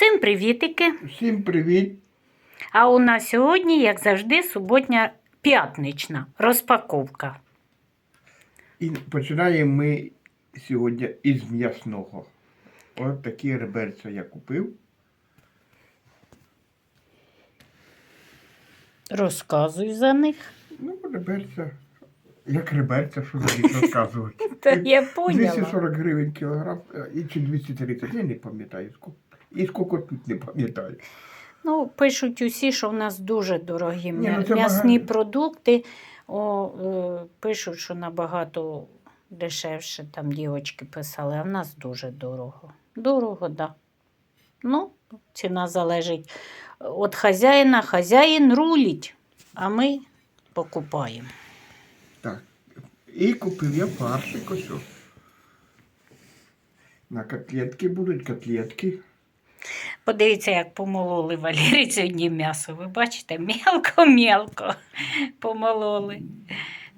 Всім привітики! Всім привіт! А у нас сьогодні, як завжди, суботня п'ятнична розпаковка. І починаємо ми сьогодні із м'ясного. От такі реберця я купив. Розказуй за них. Ну, реберця. Як реберця, що за них розказувати. Та я поняла. 240 гривень кілограм е, і чи 230, я не пам'ятаю. скільки. І скільки тут не пам'ятаю. Ну, пишуть усі, що в нас дуже дорогі Ні, ну це м'ясні багато. продукти. О, е, пишуть, що набагато дешевше, там дівочки писали, а в нас дуже дорого. Дорого, так. Да. Ну, ціна залежить від хазяїна. Хазяїн рулить, а ми покупаємо. Так. І купив я фаршик ось. На котлетки будуть котлетки. Подивіться, як помололи Валерій сьогодні м'ясо. Ви бачите, мелко-мелко помололи.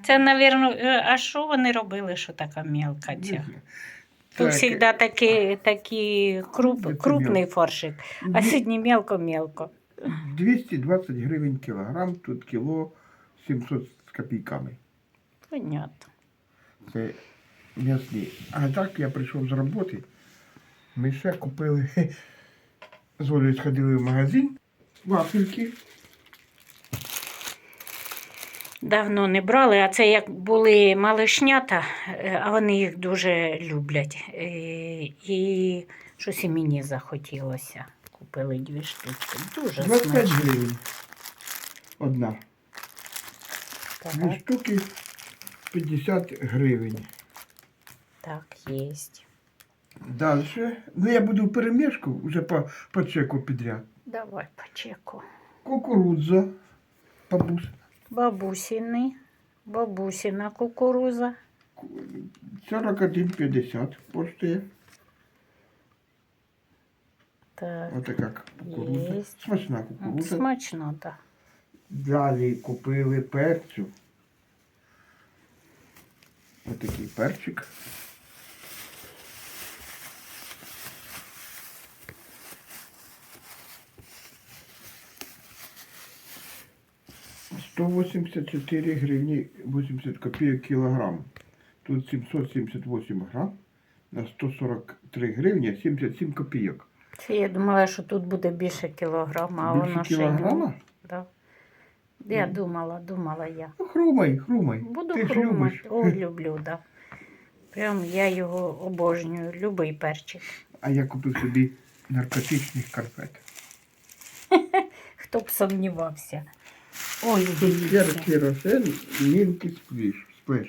Це, мабуть, а що вони робили, що така мелка ця? Тут Так, завжди такий, такий круп, крупний фаршик, а сьогодні мелко-мелко. 220 гривень кілограм, тут кіло 700 з копійками. Понятно. Це м'ясні. А так я прийшов з роботи. Ми ще купили. З Олею сходили в магазин. Вафельки. Давно не брали, а це як були малишнята, е, а вони їх дуже люблять. Е, І щось і мені захотілося. Купили дві штуки. Дуже 25 смачно. гривень. Одна. Дві штуки 50 гривень. так, єсть. Далі. Ну я буду в перемішку вже по, по чеку підряд. Давай по чеку. Кукурудза. Бабусь. Бабусіни, бабусіна кукуруза. 41,50 коштує. Так, Отака кукурудза. Єсть. Смачна м, кукурудза. смачно, так. Далі купили перцю. Отакий перчик. Сто восемьдесят чотири гривні 80 копійок кілограм. Тут 778 грам на 143 гривні 77 копійок. Це я думала, що тут буде більше кілограма, а Більше воно ще кілограма? Да. Я Ну. думала, думала я. Ну, хрумай, хрумай. Буду Ти хрумати. Ой, люблю, да. Прям я його обожнюю, любий перчик. А я купив собі наркотичних карпет. Хто б сумнівався. Ой, Цукерки дивіться. Рошен, мілки спиш. спиш.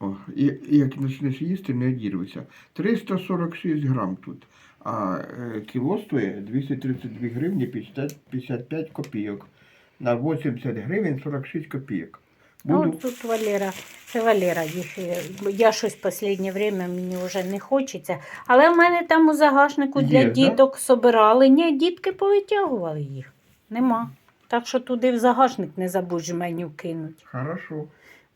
О, і, і як почнеш їсти, не одірвися. 346 грам тут. А е, кіло стоїть 232 гривні 50, 55 копійок. На 80 гривень 46 копійок. Ну, Буду, тут Валера, це Валера їх. е, Я щось в останнє время мені вже не хочеться. Але в мене там у загашнику для Є, да? діток собирали. Ні, дітки повитягували їх. Нема. Так що туди в загашник не забудь жменю кинуть. Хорошо.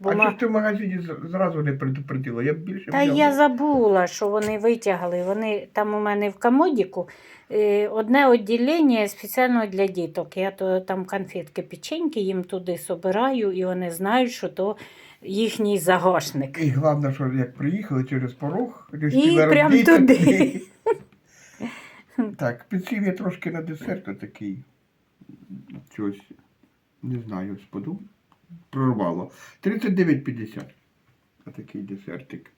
Бо а ма- чого ти в магазині зразу не предупредила? Я б більше Та я забула, що вони витягли. Вони там у мене в комодіку е, одне відділення спеціально для діток. Я то там конфетки печеньки їм туди собираю, і вони знають, що то їхній загашник. І головне, що як приїхали через порог, І прям туди. Так, підсів я трошки на десерт такий. Щось, не знаю, споду. Прорвало. 39,50. Отакий десертик.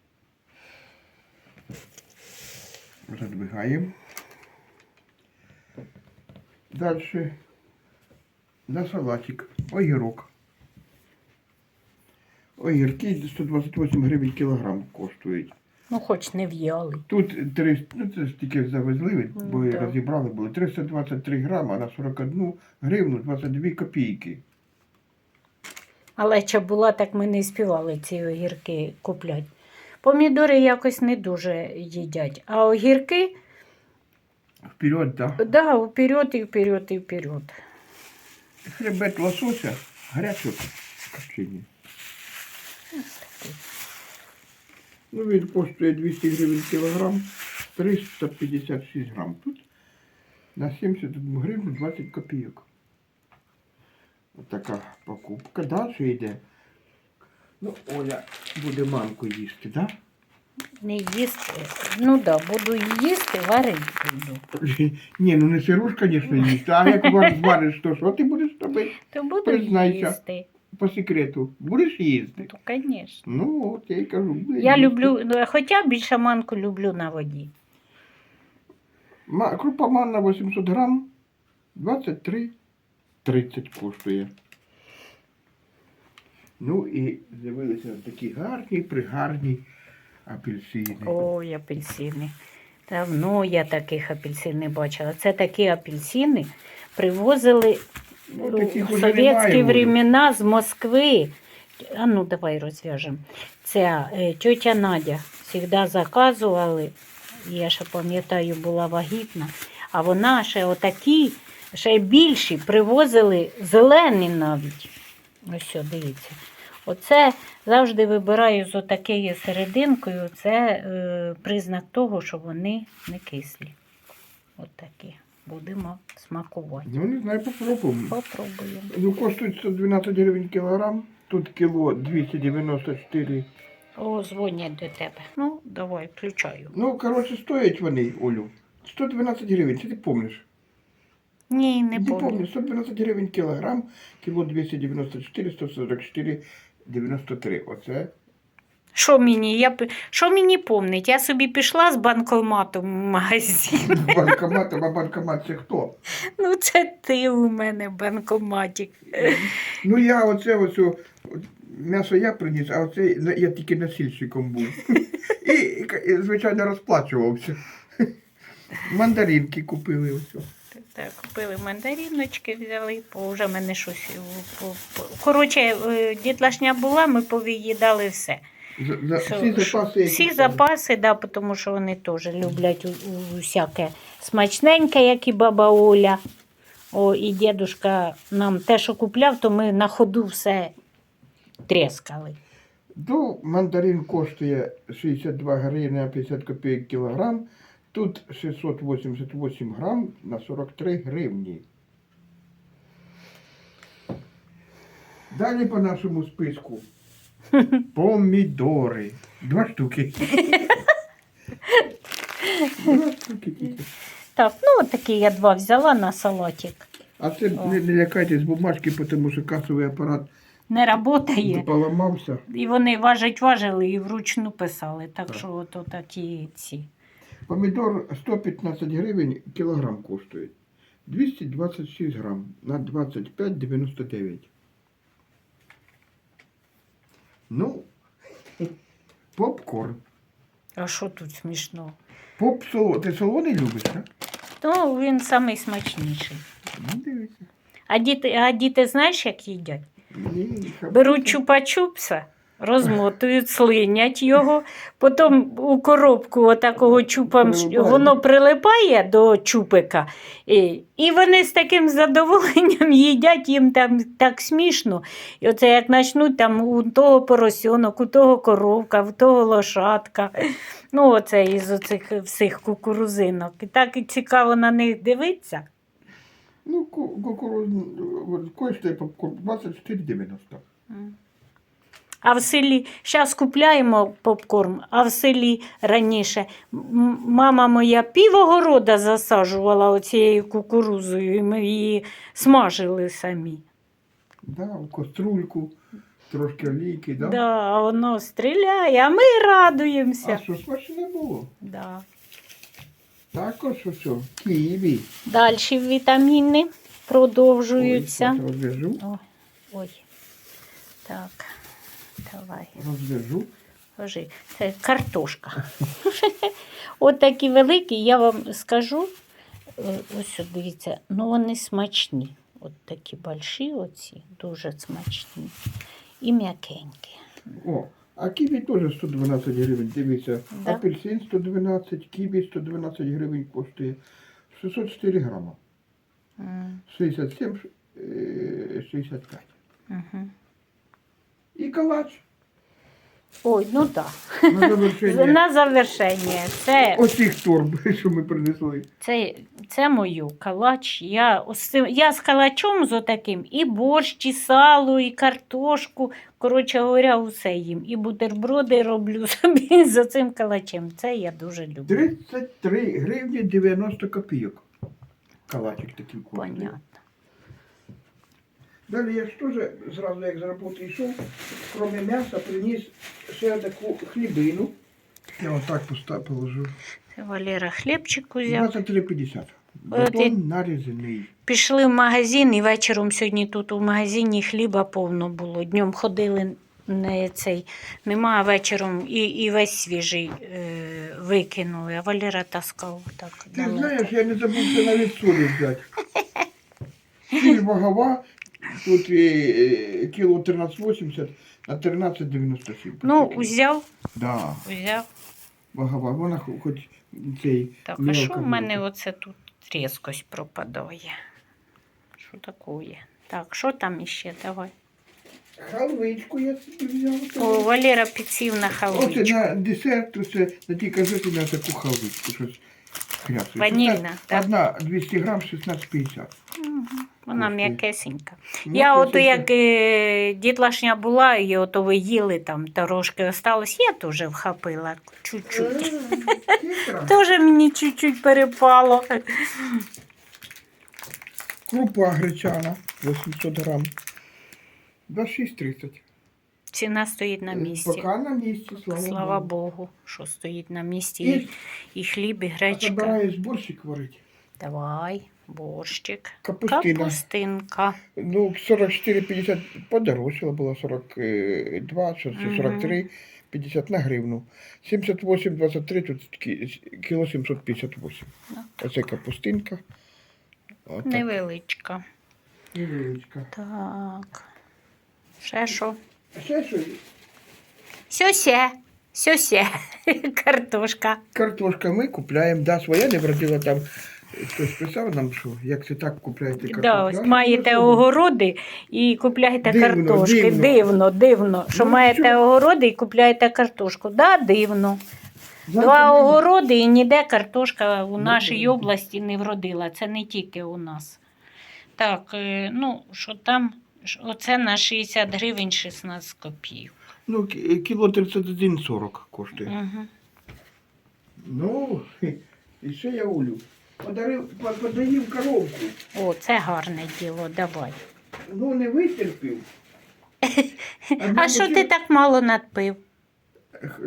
Задвигаємо. Далі на салатик. Огірок. Огірки 128 гривень кілограм коштують. Ну, хоч не в'яли. Тут 300, ну це ж тільки завезли, бо Ну, так. розібрали були 323 грама на 41 гривну 22 копійки. Але чи була, так ми не співали ці огірки купляти. Помідори якось не дуже їдять, а огірки, Вперед, так. да, вперед і вперед і вперед. Хребет лосося, гарячого копчення. Ну, він коштує 200 гривень кілограм. 356 грам. Тут на 71 гривну 20 копійок. Ось така покупка. Далі йде. Ну, Оля буде манку їсти, так? Не їсти. Ну так, да, буду їсти, варити буду. Ні, ну не сиру ж, звісно, їсти. А як вар- звариш, то що ти будеш робити? То буду Признайся. їсти. По секрету. Будеш їсти? То, звісно. Ну, от я й кажу. буде Я їсти. люблю, ну, хоча більше манку люблю на воді. Ма- Крупа манна 800 грам 23,30 коштує. Ну і з'явилися такі гарні, пригарні апельсини. Ой, апельсини. Давно я таких апельсин не бачила. Це такі апельсини привозили Ну, таких в уже совєтські немає, времена з Москви. А ну давай розв'яжемо. Ця е, тьотя Надя завжди заказували. Я ще пам'ятаю, була вагітна. А вона ще отакі, ще й більші, привозили зелені навіть. Ось що, дивіться. Оце завжди вибираю з отакою серединкою. Це е, признак того, що вони не кислі. От такі. Будемо смакувати. Ну, не знаю, попробуємо. Попробуємо. Ну, коштують 112 гривень кілограм. Тут кіло 294. О, дзвонять до тебе. Ну, давай, включаю. Ну, коротше, стоять вони, Олю. 112 гривень, це ти помниш? Ні, не Не помню. помню. 112 гривень кілограм, кіло 294, 144, 93. Оце. Що мені? Я, що мені помнить? Я собі пішла з банкоматом в магазин. Банкомат, а банкомат це хто? Ну, це ти у мене банкоматик. Ну я оце ось о, от м'ясо я приніс, а оце я тільки носильщиком був. І, звичайно, розплачувався. Мандаринки купили ось. Так, купили мандаріночки, взяли, бо вже мене щось. Коротше, е, дітлашня була, ми повиїдали все. За, за, Що- всі запаси. які Всі запаси, да, тому що вони теж люблять у, у, смачненьке, як і баба Оля. О, і дідушка нам те, що купляв, то ми на ходу все трескали. Ну, мандарин коштує 62 гривні 50 копійок кілограм. Тут 688 грам на 43 гривні. Далі по нашому списку. Помідори. Два штуки. Два штуки тільки. Так, ну такі я два взяла на салатик. А це не, не лякайтесь бумажки, тому що касовий апарат Не працює. поламався. І вони важить, важили і вручну писали. Так Так. що от такі ці. Помідор 115 гривень кілограм коштує. 226 грам на 25,99. Ну, попкорн. А що тут смішно? Поп соло. Ти солоний любиш, так? Ну, він самий смачніший. Ну, дивися. А діти, а діти знаєш, як їдять? Ні, Беруть чупа-чупса, розмотують, слинять його, потім у коробку отакого чупа Прилипає. воно прилипає до чупика, і, і вони з таким задоволенням їдять, їм там так смішно. І оце як почнуть там у того поросенок, у того коровка, у того лошадка. Ну, оце із оцих всіх кукурузинок. І так і цікаво на них дивитися. Ну, ку- коштує попкорн 24,90. А в селі зараз купляємо попкорн, а в селі раніше мама моя півогорода засаджувала оцією кукурузою, і ми її смажили самі. Да, в каструльку, трошки олійки, да? Да, а воно стріляє, а ми радуємося. А що смачне було? Да. Також ось, о, ківі. Далі вітаміни продовжуються. Ой, ой. Так, давай. Розв'яжу. Ложи. Це картошка. От такі великі, я вам скажу. е, Ось дивіться, ну вони смачні. От такі больші оці, дуже смачні. І м'якенькі. О, а ківі теж 112 гривень. Дивіться, Да. апельсин 112, ківі 112 гривень коштує 604 грама. М, 67, е, 65. Угу. І калач Ой, ну так. На завершення На завершення. Це, оцих торб, що ми принесли. це, це мою калач. Я, ось цим- я з калачом з отаким і борщ, і сало, і картошку. Коротше говоря, усе їм. І бутерброди роблю собі за цим калачем. Це я дуже люблю. 33 гривні 90 копійок. Калачик такий коштує. Понятно. Далі я ж теж зразу як з роботи йшов, крім м'яса, приніс ще таку хлібину. Я отак постав, положу. Це Валера хлібчик узяв. 23,50. Батон нарізаний. Пішли в магазин і вечором сьогодні тут у магазині хліба повно було. Днем ходили не цей, нема, а вечором і, і весь свіжий е, викинули, а Валера таскав так. Ти далеко. знаєш, я не забувся навіть солі взяти. Сіль вагова, тут е, кіло 13,80 на 13,97. Ну, узяв, Да, узяв. вагова, вона хо- хоч цей Так, а що в мене буде. оце тут різкость пропадає? Що таке? Так, що там іще? Давай. Халвичку я собі взяв. О, Валера підсів на Оце халвичку. на десерт, оце на тій казеті на таку халвичку, щось хрясує. Ванільна, так? Одна 200 грам 16,50. Вона м'якесенька. Я ото як е, дітлашня була, і ото ви їли там трошки осталось, я теж вхопила чуть-чуть. Е. Теж мені чуть-чуть перепало. Крупа гречана 800 грам. 26,30. Ціна стоїть на місці. Поки на місці, слава, Слава Богу. Богу, що стоїть на місці. І І, хліб, і гречка. собираєш борщик варити. Давай, борщик. Капустина. Капустинка. Ну, 44,50 подорожчало було 42, що це Мгм. 43, 50 на гривну. 78,23, тут кі- кіло 758. Ну, Оце капустинка. Отак. Невеличка. Невеличка. Так. Ще що? Ще що? Сьосе. Сьосе. Картошка. Картошка ми купляємо, да, своя не вродила там. Хтось писав нам, що як це так купляєте картошку. Да, ось маєте що? огороди і купляєте Дивно, картошки. дивно. Дивно, дивно, що Ну, маєте що? огороди і купляєте картошку. Да, дивно. Два огороди і ніде картошка у Ну, нашій ну. області не вродила. Це не тільки у нас. Так, е, ну, що там, оце на 60 гривень 16 копійок. Ну, кі- кіло 31,40 коштує. Угу. Ну, і ще я Олю. Подарив, по- подаїв коровку. О, це гарне діло, давай. Ну, не витерпів. А що ти так мало надпив?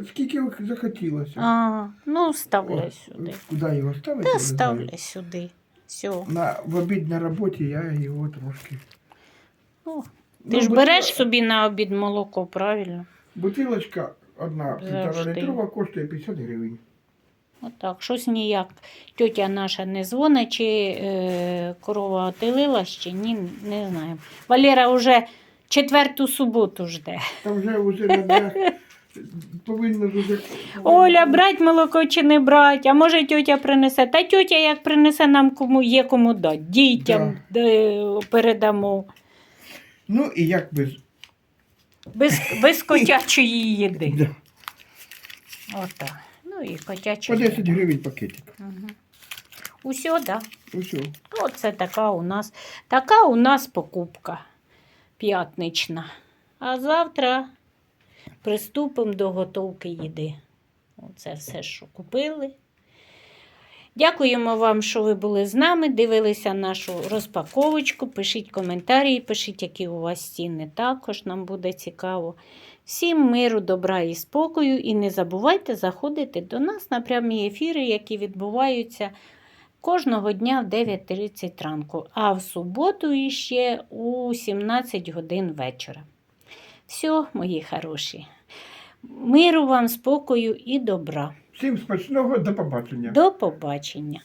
Скільки захотілося. А, ну, ставляй сюди. Куди його ставити? Та не знаю. ставляй сюди. Все. На, в обід на роботі я його трошки. Ну, Ну, ти ж бутила- береш собі на обід молоко, правильно? Бутилочка одна півтора Завжди. літрова коштує 50 гривень. Отак, щось ніяк. Тьотя наша не дзвонить, чи е, корова отелила ще, ні, не знаємо. Валера вже четверту суботу жде. Там вже вже на днях повинно. Оля, брать молоко чи не брать, а може тьотя принесе. Та тьотя як принесе нам кому є кому дати. Дітям е, передамо. Ну і як без. Без, без котячої їди. Да. Отак. Ну і. По 10 гривень пакетик. Угу. Усьо, так. Да. Усьо. Оце така у нас, така у нас покупка п'ятнична. А завтра приступимо до готовки їди. Оце все, що купили. Дякуємо вам, що ви були з нами, дивилися нашу розпаковочку. Пишіть коментарі, пишіть, які у вас ціни також, нам буде цікаво. Всім миру, добра і спокою. І не забувайте заходити до нас на прямі ефіри, які відбуваються кожного дня в 9.30 ранку, а в суботу іще у 17 годин вечора. Все, мої хороші. Миру вам, спокою і добра. Всім смачного, до побачення. До побачення!